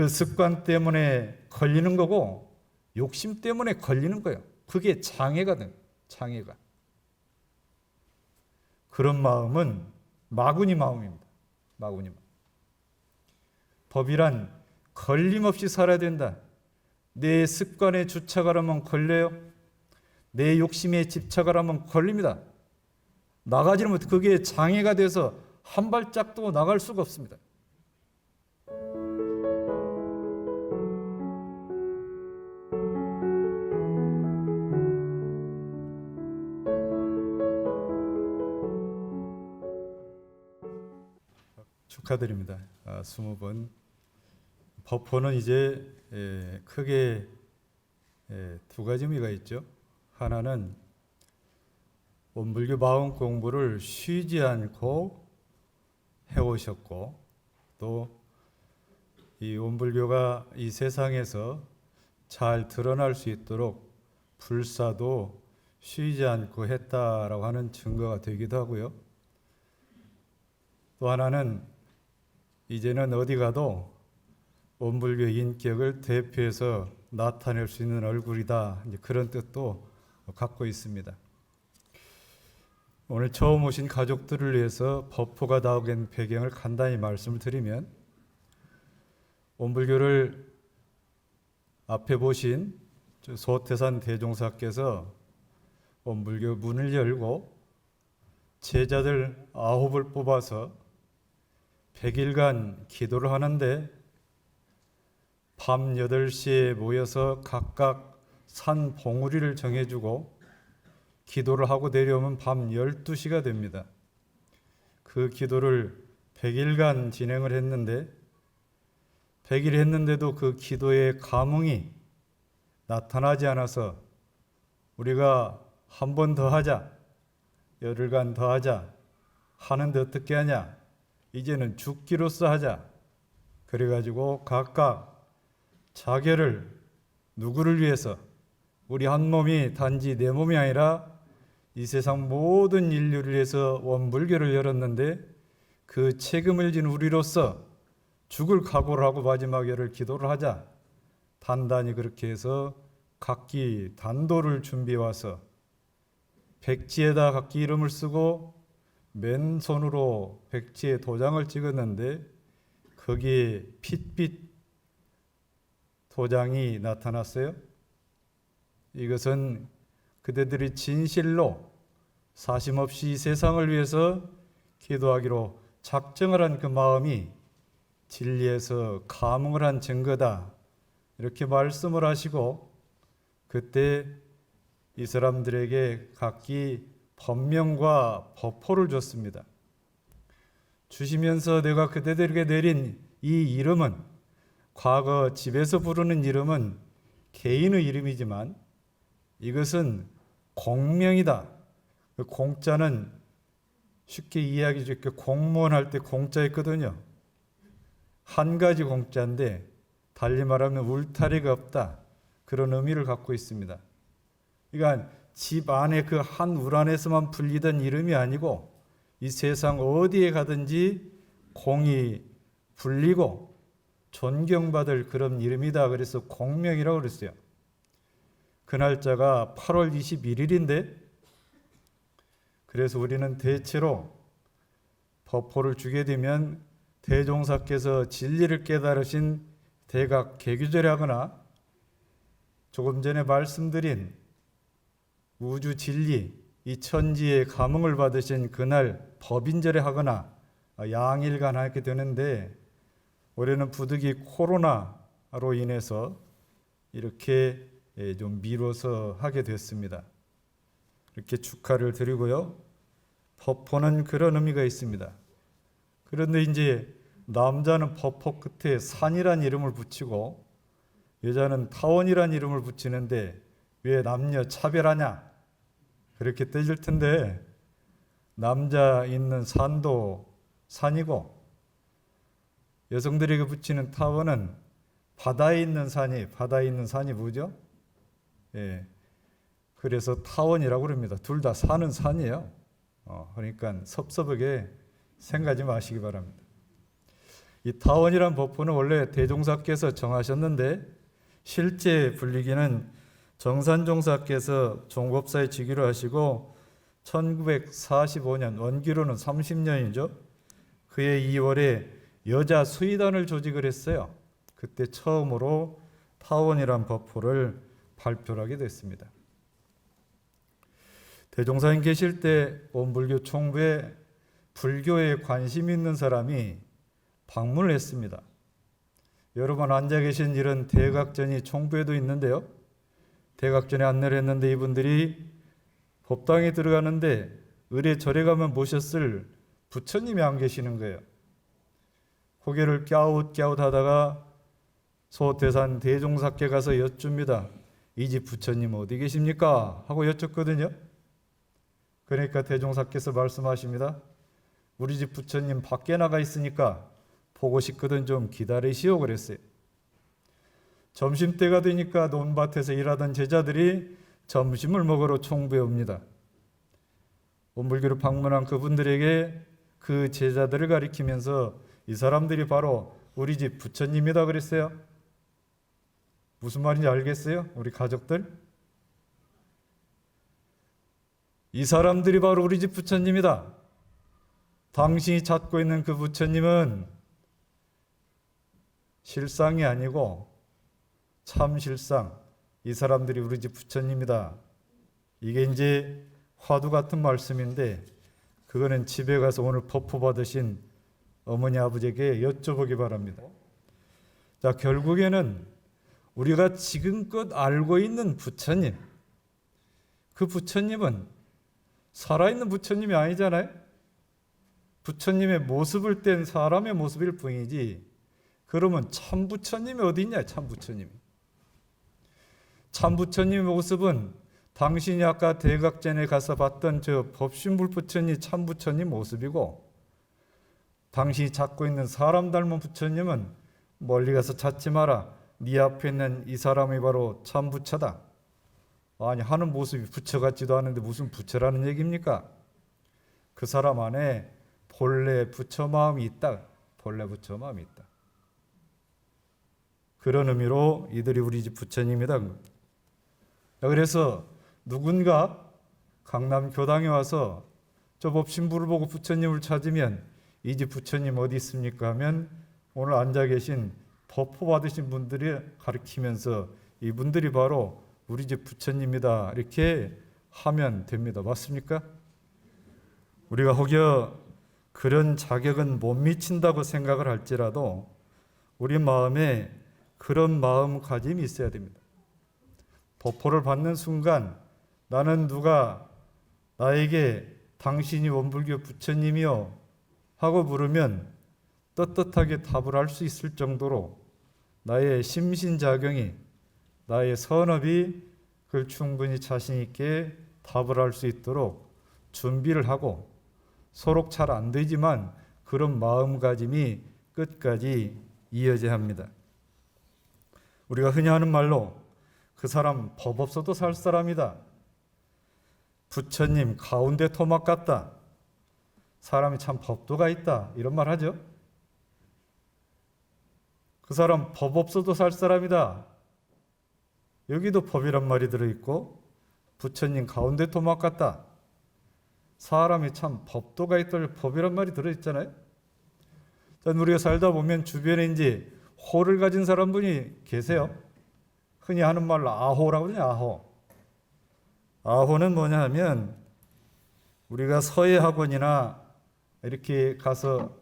그 습관 때문에 걸리는 거고 욕심 때문에 걸리는 거예요. 그게 장애거든. 장애가. 그런 마음은 마구니 마음입니다. 마구니 마음. 법이란 걸림없이 살아야 된다. 내 습관에 주착하려면 걸려요. 내 욕심에 집착하려면 걸립니다. 나가지 못 그게 장애가 돼서 한 발짝도 나갈 수가 없습니다. 축하드립니다. 아, 20번. 법포는 이제 에, 크게 에, 두 가지 의미가 있죠. 하나는 원불교 마음 공부를 쉬지 않고 해오셨고 또 이 원불교가 이 세상에서 잘 드러날 수 있도록 불사도 쉬지 않고 했다라고 하는 증거가 되기도 하고요. 또 하나는 이제는 어디 가도 원불교 인격을 대표해서 나타낼 수 있는 얼굴이다. 그런 뜻도 갖고 있습니다. 오늘 처음 오신 가족들을 위해서 법포가 나오게 된 배경을 간단히 말씀을 드리면 원불교를 앞에 보신 저 소태산 대종사께서 원불교 문을 열고 제자들 아홉을 뽑아서 100일간 기도를 하는데 밤 8시에 모여서 각각 산 봉우리를 정해주고 기도를 하고 내려오면 밤 12시가 됩니다. 그 기도를 100일간 진행을 했는데 100일 했는데도 그 기도의 감흥이 나타나지 않아서 우리가 한 번 더 하자. 열흘간 더 하자. 하는데 어떻게 하냐? 이제는 죽기로써 하자. 그래가지고 각각 자결을 누구를 위해서 우리 한 몸이 단지 내 몸이 아니라 이 세상 모든 인류를 위해서 원불교를 열었는데 그 책임을 진 우리로서 죽을 각오를 하고 마지막 열을 기도를 하자. 단단히 그렇게 해서 각기 단도를 준비해 와서 백지에다 각기 이름을 쓰고 맨손으로 백지에 도장을 찍었는데 거기에 핏빛 도장이 나타났어요. 이것은 그대들이 진실로 사심없이 이 세상을 위해서 기도하기로 작정을 한 그 마음이 진리에서 감흥을 한 증거다. 이렇게 말씀을 하시고 그때 이 사람들에게 각기 법명과 법호를 줬습니다. 주시면서 내가 그대들에게 내린 이 이름은 과거 집에서 부르는 이름은 개인의 이름이지만 이것은 공명이다. 그 공자는 쉽게 이해하기 좋게 공무원 할 때 공자 있거든요. 한 가지 공자인데 달리 말하면 울타리가 없다. 그런 의미를 갖고 있습니다. 그러니까 집 안에 그 한 울 안에서만 불리던 이름이 아니고 이 세상 어디에 가든지 공이 불리고 존경받을 그런 이름이다. 그래서 공명이라고 그랬어요. 그 날짜가 8월 21일인데 그래서 우리는 대체로 법호를 주게 되면 대종사께서 진리를 깨달으신 대각 개규절에 하거나 조금 전에 말씀드린 우주 진리, 이 천지의 감흥을 받으신 그날 법인절에 하거나 양일간 하게 되는데 올해는 부득이 코로나로 인해서 이렇게 좀 미뤄서 하게 됐습니다. 이렇게 축하를 드리고요. 법포는 그런 의미가 있습니다. 그런데 이제 남자는 법포 끝에 산이란 이름을 붙이고 여자는 타원이란 이름을 붙이는데 왜 남녀 차별하냐? 그렇게 떠질 텐데 남자 있는 산도 산이고 여성들에게 붙이는 타원은 바다에 있는 산이 바다에 있는 산이 뭐죠? 예. 그래서 타원이라고 그럽니다. 둘 다 산은 산이에요. 어, 그러니까 섭섭하게 생각하지 마시기 바랍니다. 이 타원이란 법포는 원래 대종사께서 정하셨는데 실제 불리기는 정산종 사께서 종법사에 직위를 하시고 1945년 원기로는 30년이죠. 그해 2월에 여자 수의단을 조직을 했어요. 그때 처음으로 타원이란 법포를 발표하게 됐습니다. 대종사님 계실 때 온불교 총부에 불교에 관심 있는 사람이 방문을 했습니다. 여러분 앉아 계신 이런 대각전이 총부에도 있는데요. 대각전에 안내를 했는데 이분들이 법당에 들어가는데 의례 절에 가면 모셨을 부처님이 안 계시는 거예요. 고개를 갸웃갸웃 하다가 소태산 대종사께 가서 여쭙니다. 이 집 부처님 어디 계십니까? 하고 여쭙거든요. 그러니까 대종사께서 말씀하십니다. 우리 집 부처님 밖에 나가 있으니까 보고 싶거든 좀 기다리시오 그랬어요. 점심때가 되니까 논밭에서 일하던 제자들이 점심을 먹으러 총부에 옵니다. 온불교를 방문한 그분들에게 그 제자들을 가리키면서 이 사람들이 바로 우리 집 부처님이다 그랬어요. 무슨 말인지 알겠어요? 우리 가족들? 이 사람들이 바로 우리 집 부처님이다. 당신이 찾고 있는 그 부처님은 실상이 아니고 참 실상. 이 사람들이 우리 집 부처님이다. 이게 이제 화두 같은 말씀인데 그거는 집에 가서 오늘 법포 받으신 어머니 아버지에게 여쭤보기 바랍니다. 자, 결국에는 우리가 지금껏 알고 있는 부처님, 그 부처님은 살아있는 부처님이 아니잖아요? 부처님의 모습을 뗀 사람의 모습일 뿐이지, 그러면 참 부처님이 어디 있냐, 참 부처님이. 참 부처님의 모습은 당신이 아까 대각전에 가서 봤던 저 법신불 부처님 참 부처님 모습이고 당신이 찾고 있는 사람 닮은 부처님은 멀리 가서 찾지 마라. 네 앞에 있는 이 사람이 바로 참 부처다. 아니 하는 모습이 부처 같지도 않은데 무슨 부처라는 얘기입니까? 그 사람 안에 본래 부처 마음이 있다. 본래 부처 마음이 있다. 그런 의미로 이들이 우리 집 부처님이다. 그래서 누군가 강남 교당에 와서 저 법신부를 보고 부처님을 찾으면 이 집 부처님 어디 있습니까? 하면 오늘 앉아 계신 법호 받으신 분들이 가르치면서 이분들이 바로 우리 집 부처님이다. 이렇게 하면 됩니다. 맞습니까? 우리가 혹여 그런 자격은 못 미친다고 생각을 할지라도 우리 마음에 그런 마음가짐이 있어야 됩니다. 도포를 받는 순간 나는 누가 나에게 당신이 원불교 부처님이요 하고 물으면 떳떳하게 답을 할 수 있을 정도로 나의 심신자경이 나의 선업이 그걸 충분히 자신 있게 답을 할 수 있도록 준비를 하고 서로 잘 안 되지만 그런 마음가짐이 끝까지 이어져야 합니다. 우리가 흔히 하는 말로 그 사람 법 없어도 살 사람이다. 부처님 가운데 토막 같다. 사람이 참 법도가 있다. 이런 말 하죠. 그 사람 법 없어도 살 사람이다. 여기도 법이란 말이 들어있고 부처님 가운데 토막 같다. 사람이 참 법도가 있다. 법이란 말이 들어있잖아요. 우리가 살다 보면 주변에 이제 호를 가진 사람분이 계세요. 흔히 하는 말로 아호라고 그러냐, 아호. 아호는 뭐냐 하면 우리가 서예 학원이나 이렇게 가서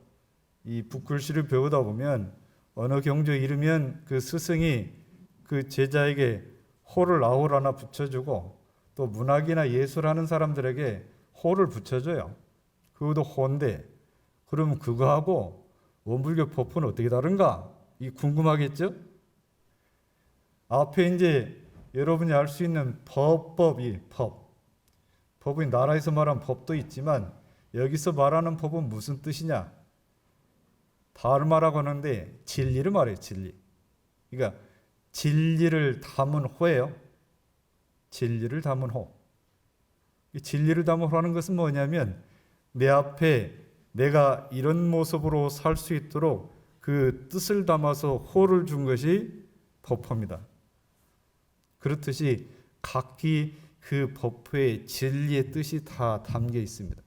이 북글씨를 배우다 보면 어느 경조 이르면 그 스승이 그 제자에게 호를 아호를 하나 붙여주고 또 문학이나 예술하는 사람들에게 호를 붙여줘요. 그것도 호인데 그럼 그거하고 원불교 법은 어떻게 다른가? 이 궁금하겠죠? 앞에 이제 여러분이 알 수 있는 법법이 법. 법은 나라에서 말하는 법도 있지만 여기서 말하는 법은 무슨 뜻이냐? 말하고 하는데 진리를 말해요, 진리. 그러니까 진리를 담은 호예요. 진리를 담은 호. 이 진리를 담은 호라는 것은 뭐냐면 내 앞에 내가 이런 모습으로 살 수 있도록 그 뜻을 담아서 호를 준 것이 법화입니다. 그렇듯이 각기 그 법화의 진리의 뜻이 다 담겨 있습니다.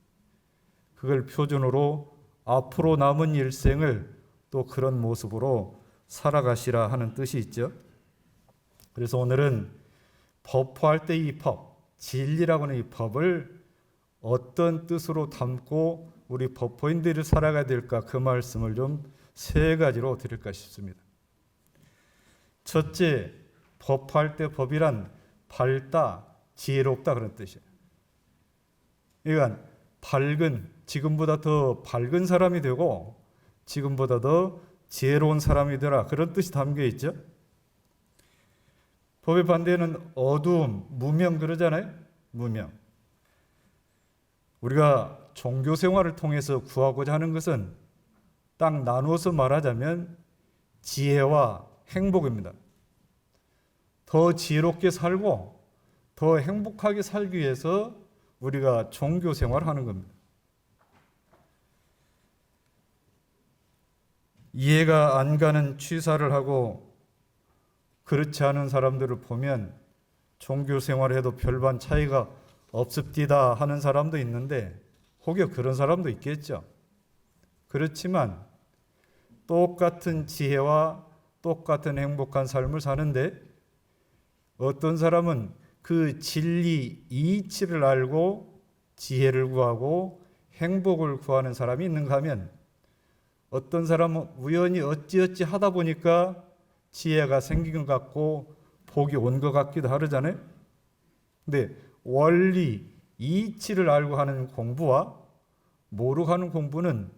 그걸 표준으로 앞으로 남은 일생을 또 그런 모습으로 살아가시라 하는 뜻이 있죠. 그래서 오늘은 법화할 때 이 법, 진리라고 하는 이 법을 어떤 뜻으로 담고 우리 법호인들이 살아가야 될까 그 말씀을 좀 세 가지로 드릴까 싶습니다. 첫째, 법할 때 법이란 밝다, 지혜롭다 그런 뜻이에요. 그러니까 밝은 지금보다 더 밝은 사람이 되고 지금보다 더 지혜로운 사람이 되라 그런 뜻이 담겨 있죠. 법의 반대는 어두움, 무명 그러잖아요. 무명. 우리가 종교 생활을 통해서 구하고자 하는 것은 딱 나누어서 말하자면 지혜와 행복입니다. 더 지혜롭게 살고 더 행복하게 살기 위해서 우리가 종교 생활을 하는 겁니다. 이해가 안 가는 취사를 하고 그렇지 않은 사람들을 보면 종교 생활을 해도 별반 차이가 없습디다 하는 사람도 있는데 혹여 그런 사람도 있겠죠. 그렇지만 똑같은 지혜와 똑같은 행복한 삶을 사는데 어떤 사람은 그 진리 이치를 알고 지혜를 구하고 행복을 구하는 사람이 있는가 하면 어떤 사람은 우연히 어찌어찌 하다 보니까 지혜가 생긴 것 같고 복이 온 것 같기도 하잖아요. 근데 원리 이치를 알고 하는 공부와 모르고 하는 공부는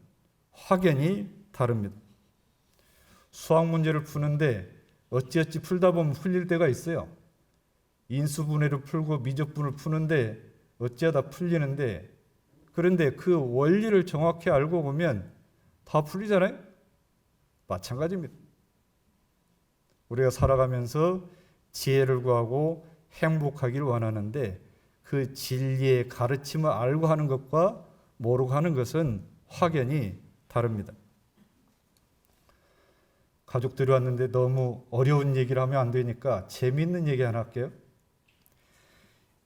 확연히 다릅니다. 수학 문제를 푸는데 어찌어찌 풀다 보면 풀릴 때가 있어요. 인수분해를 풀고 미적분을 푸는데 어찌하다 풀리는데 그런데 그 원리를 정확히 알고 보면 다 풀리잖아요. 마찬가지입니다. 우리가 살아가면서 지혜를 구하고 행복하기를 원하는데 그 진리의 가르침을 알고 하는 것과 모르고 하는 것은 확연히 다릅니다. 가족들이 왔는데 너무 어려운 얘기를 하면 안 되니까 재미있는 얘기 하나 할게요.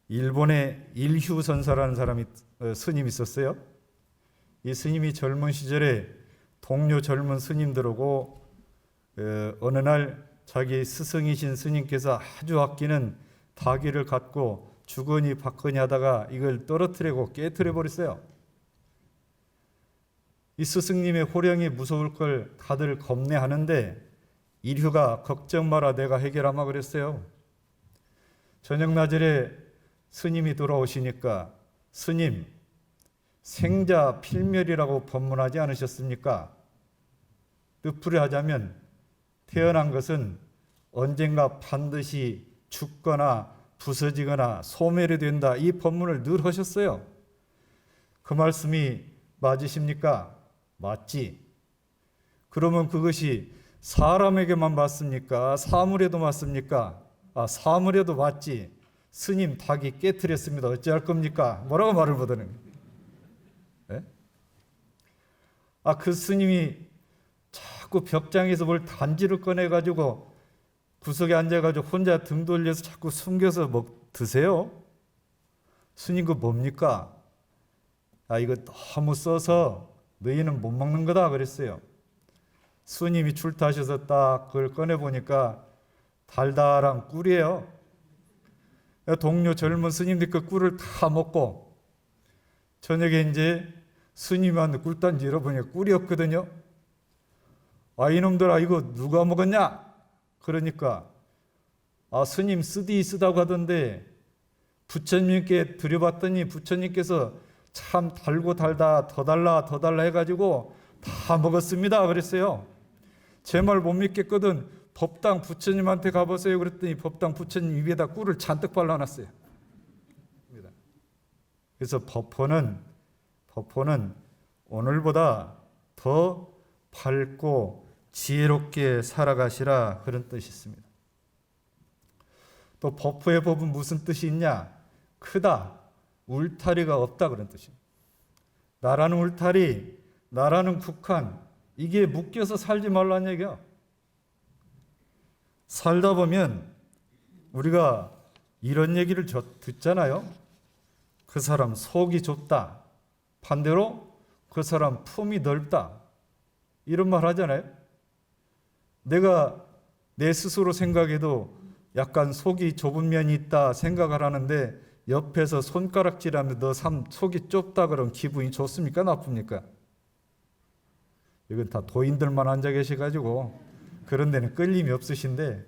일본의 일휴 선사라는 사람이 어, 스님이 있었어요. 이 스님이 젊은 시절에 동료 젊은 스님들하고 어, 어느 날 자기 스승이신 스님께서 아주 아끼는 다기를 갖고 주거니 받거니 하다가 이걸 떨어뜨리고 깨뜨려 버렸어요. 이 스승님의 호령이 무서울 걸 다들 겁내하는데 일휴가 걱정 마라 내가 해결하마 그랬어요. 저녁 낮에 스님이 돌아오시니까 스님 생자 필멸이라고 법문하지 않으셨습니까? 뜻풀이 하자면 태어난 것은 언젠가 반드시 죽거나 부서지거나 소멸이 된다. 이 법문을 늘 하셨어요. 그 말씀이 맞으십니까? 맞지. 그러면 그것이 사람에게만 맞습니까? 사물에도 맞습니까? 아, 사물에도 맞지. 스님 닭이 깨뜨렸습니다. 어찌할 겁니까? 뭐라고 말을 못하는 네? 아, 그 스님이 자꾸 벽장에서 뭘 단지를 꺼내가지고 구석에 앉아가지고 혼자 등 돌려서 자꾸 숨겨서 먹, 드세요? 스님 그 뭡니까? 아, 이거 너무 써서 너희는 못 먹는 거다 그랬어요. 스님이 출타하셔서 딱 그걸 꺼내보니까 달달한 꿀이에요. 동료 젊은 스님들 그 꿀을 다 먹고 저녁에 이제 스님한테 꿀단지 열어보니까 꿀이었거든요. 아, 이놈들아, 이거 누가 먹었냐? 그러니까, 아, 스님 쓰디 쓰다고 하던데, 부처님께 드려봤더니 부처님께서 참 달고 달다, 더 달라, 더 달라 해가지고 다 먹었습니다. 그랬어요. 제 말 못 믿겠거든. 법당 부처님한테 가보세요. 그랬더니 법당 부처님 입에다 꿀을 잔뜩 발라놨어요. 그래서 법호는, 법호는 오늘보다 더 밝고 지혜롭게 살아가시라 그런 뜻이 있습니다. 또 법호의 법은 무슨 뜻이 있냐? 크다. 울타리가 없다 그런 뜻입니다. 나라는 울타리, 나라는 국한, 이게 묶여서 살지 말라는 얘기야. 살다 보면 우리가 이런 얘기를 저- 듣잖아요. 그 사람 속이 좁다. 반대로 그 사람 품이 넓다. 이런 말 하잖아요. 내가 내 스스로 생각해도 약간 속이 좁은 면이 있다 생각을 하는데 옆에서 손가락질하면 너 삶 속이 좁다 그러면 기분이 좋습니까 나쁩니까? 이건 다 도인들만 앉아 계셔가지고 그런 데는 끌림이 없으신데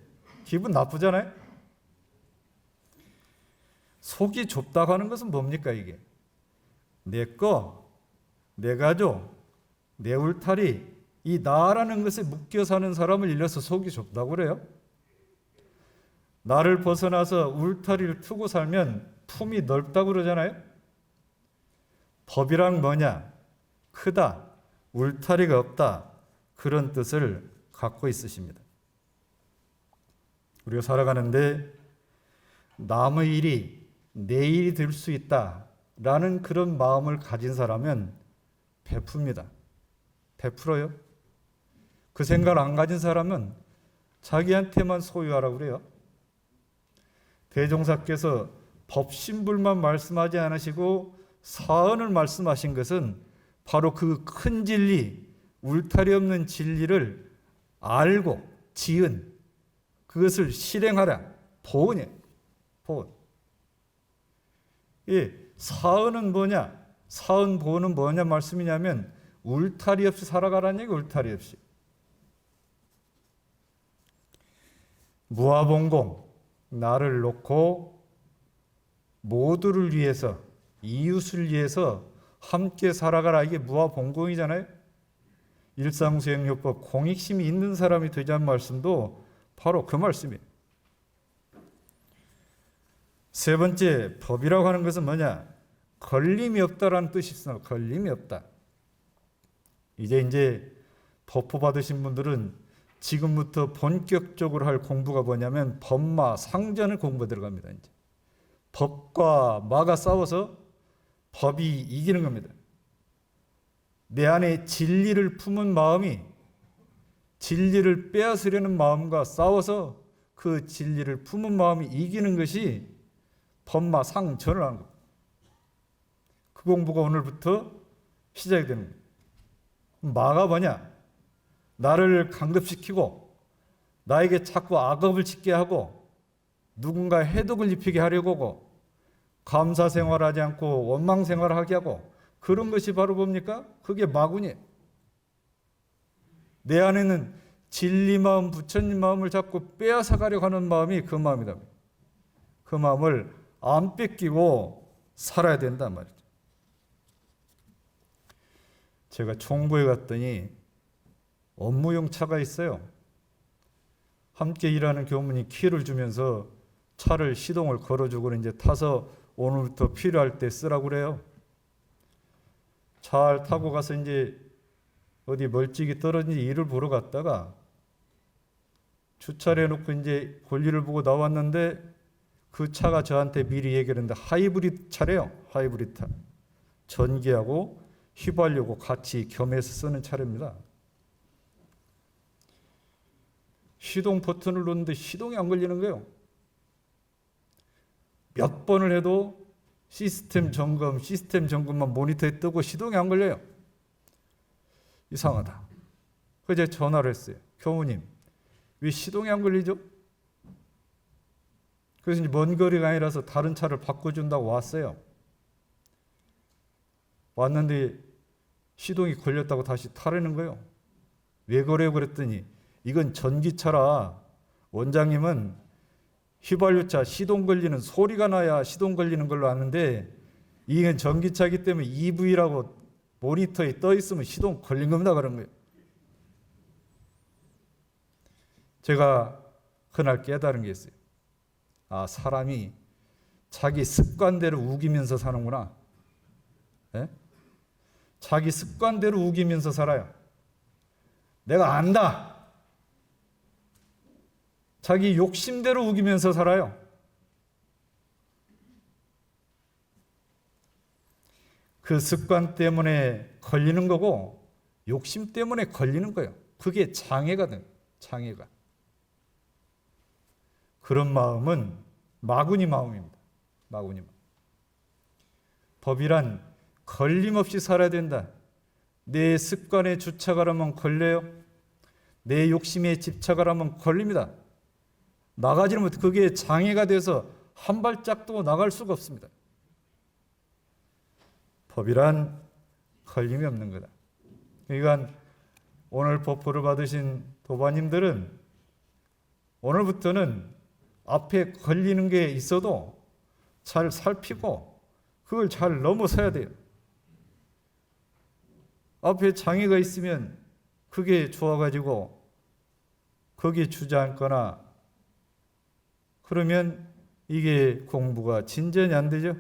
기분 나쁘잖아요. 속이 좁다고 하는 것은 뭡니까 이게? 내 거, 내 가족, 내 울타리, 이 나라는 것에 묶여 사는 사람을 일러서 속이 좁다고 그래요. 나를 벗어나서 울타리를 트고 살면 품이 넓다고 그러잖아요. 법이란 뭐냐? 크다, 울타리가 없다. 그런 뜻을 갖고 있으십니다. 우리가 살아가는데 남의 일이 내 일이 될 수 있다라는 그런 마음을 가진 사람은 베풉니다. 베풀어요. 그 생각을 안 가진 사람은 자기한테만 소유하라고 그래요. 대종사께서 법신불만 말씀하지 않으시고 사언을 말씀하신 것은 바로 그 큰 진리, 울타리 없는 진리를 알고 지은 그것을 실행하라. 보은이에요. 보은. 이 사언은 뭐냐? 사언 보은은 뭐냐 말씀이냐면 울타리 없이 살아가라는 얘기 울타리 없이. 무아봉공 나를 놓고 모두를 위해서 이웃을 위해서 함께 살아가라 이게 무아봉공이잖아요. 일상수행요법 공익심이 있는 사람이 되자는 말씀도 바로 그 말씀이에요. 세 번째 법이라고 하는 것은 뭐냐? 걸림이 없다라는 뜻이 있어. 걸림이 없다. 이제 이제 도포 받으신 분들은 지금부터 본격적으로 할 공부가 뭐냐면 법마 상전을 공부 들어갑니다. 이제 법과 마가 싸워서 법이 이기는 겁니다. 내 안에 진리를 품은 마음이 진리를 빼앗으려는 마음과 싸워서 그 진리를 품은 마음이 이기는 것이 법마 상전을 하는 겁니다. 그 공부가 오늘부터 시작이 되는 거예요. 마가 뭐냐? 나를 강급시키고 나에게 자꾸 악업을 짓게 하고 누군가 해독을 입히게 하려고 하고 감사 생활하지 않고 원망 생활하게 하고 그런 것이 바로 뭡니까? 그게 마군이에요. 내 안에는 진리 마음, 부처님 마음을 자꾸 빼앗아 가려고 하는 마음이 그 마음이다. 그 마음을 안 뺏기고 살아야 된단 말이죠. 제가 총부에 갔더니 업무용 차가 있어요. 함께 일하는 교무님 키를 주면서 차를 시동을 걸어주고 이제 타서 오늘부터 필요할 때 쓰라고 그래요. 잘 타고 가서 이제 어디 멀찍이 떨어진 일을 보러 갔다가 주차를 해놓고 이제 볼일을 보고 나왔는데 그 차가 저한테 미리 얘기를 했는데 하이브리드 차래요. 하이브리드 차. 전기하고 휘발유고 같이 겸해서 쓰는 차량입니다. 시동 버튼을 누르는데 시동이 안 걸리는 거예요. 몇 번을 해도 시스템 점검, 시스템 점검만 모니터에 뜨고 시동이 안 걸려요. 이상하다. 제가 전화를 했어요. 교무님, 왜 시동이 안 걸리죠? 그래서 이제 먼 거리가 아니라서 다른 차를 바꿔준다고 왔어요. 왔는데 시동이 걸렸다고 다시 타려는 거예요. 왜 그래요? 그랬더니 이건 전기차라 원장님은 휘발유차 시동 걸리는 소리가 나야 시동 걸리는 걸로 아는데 이건 전기차기 때문에 EV라고 모니터에 떠 있으면 시동 걸린 겁니다 그런 거예요. 제가 그날 깨달은 게 있어요. 아 사람이 자기 습관대로 우기면서 사는구나. 예? 자기 습관대로 우기면서 살아요. 내가 안다. 자기 욕심대로 우기면서 살아요. 그 습관 때문에 걸리는 거고 욕심 때문에 걸리는 거예요. 그게 장애가 돼. 장애가. 그런 마음은 마구니 마음입니다. 마구니 마음. 법이란 걸림없이 살아야 된다. 내 습관에 주착하려면 걸려요. 내 욕심에 집착하려면 걸립니다. 나가지 못 그게 장애가 돼서 한 발짝도 나갈 수가 없습니다. 법이란 걸림이 없는 거다. 그러니까 오늘 법포를 받으신 도바님들은 오늘부터는 앞에 걸리는 게 있어도 잘 살피고 그걸 잘 넘어서야 돼요. 앞에 장애가 있으면 그게 좋아가지고 거기에 주저앉거나 그러면 이게 공부가 진전이 안 되죠.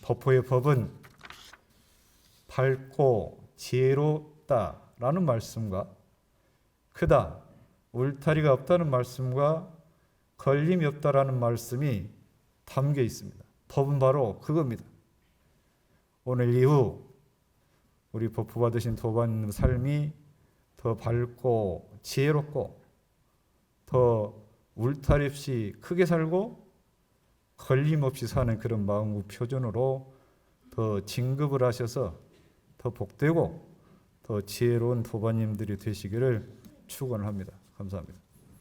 법포의 법은 밝고 지혜롭다라는 말씀과 크다, 울타리가 없다는 말씀과 걸림이 없다라는 말씀이 담겨 있습니다. 법은 바로 그겁니다. 오늘 이후 우리 법부 받으신 도반님 삶이 더 밝고 지혜롭고 더 울타리 없이 크게 살고 걸림없이 사는 그런 마음의 표준으로 더 진급을 하셔서 더 복되고 더 지혜로운 도반님들이 되시기를 축원합니다. 감사합니다.